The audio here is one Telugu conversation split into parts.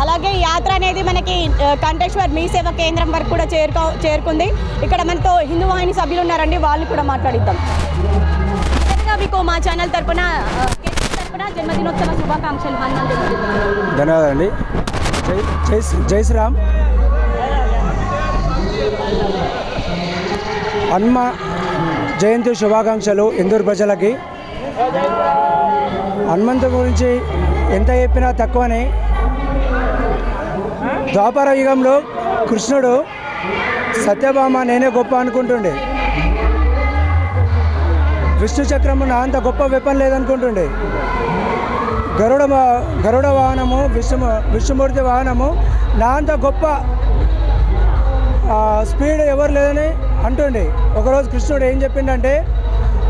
అలాగే యాత్ర అనేది మనకి కంటేశ్వర్ కంఠేశ్వర్ మీ సేవ కేంద్రం వరకు కూడా చేరుకో చేరుకుంది. ఇక్కడ మనతో హిందూ వాహిని సభ్యులు ఉన్నారండి వాళ్ళు కూడా మాట్లాడిద్దాం. మీకు మా ఛానల్ తరపున తరపున జన్మదినోత్సవ శుభాకాంక్షలు హనుమాన్ ధన్యవాదాలండి. జై జై శ్రీ- జై శ్రీరామ్. హనుమ జయంతి శుభాకాంక్షలు ఇందూరు ప్రజలకి. హనుమంతు గురించి ఎంత చెప్పినా తక్కువనే. ద్వాపర యుగంలో కృష్ణుడు సత్యభామ నేనే గొప్ప అనుకుంటుండే. విష్ణు చక్రము నా అంత గొప్ప వెపన్ లేదనుకుంటుండే. గరుడ గరుడ వాహనము విష్ణు విష్ణుమూర్తి వాహనము నా అంత గొప్ప స్పీడ్ ఎవరు లేదని అంటుండే. ఒకరోజు కృష్ణుడు ఏం చెప్పిండంటే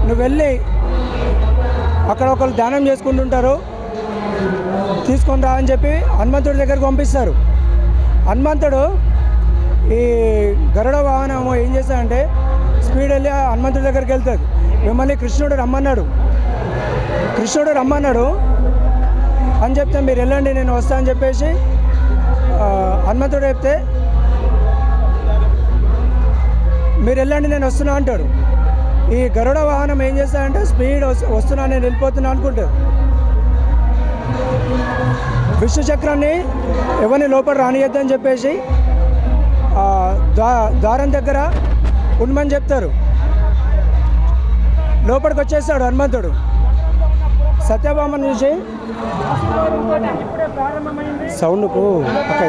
నువ్వు వెళ్ళి అక్కడ ఒకరు ధ్యానం చేసుకుంటుంటారు తీసుకొని రా అని చెప్పి హనుమంతుడి దగ్గరికి పంపిస్తారు. హనుమంతుడు ఈ గరుడ వాహనము ఏం చేస్తాడంటే స్పీడ్ వెళ్ళి హనుమంతుడి దగ్గరికి వెళ్తుంది మిమ్మల్ని కృష్ణుడు రమ్మన్నాడు. కృష్ణుడు రమ్మన్నాడు. అని చెప్తే మీరు వెళ్ళండి నేను వస్తా అని చెప్పేసి హనుమంతుడు చెప్తే మీరు వెళ్ళండి నేను వస్తున్నా అంటాడు. ఈ గరుడ వాహనం ఏం చేస్తాడంటే స్పీడ్ వస్తున్నా నేను వెళ్ళిపోతున్నా అనుకుంటాడు. విష్ణు చక్రాన్ని ఎవరిని లోపల రానియద్దని చెప్పేసి ద్వారం దగ్గర ఉండమని చెప్తారు. లోపలికి వచ్చేస్తాడు హనుమంతుడు. సత్యభామను చూసి సౌండ్కు ఒక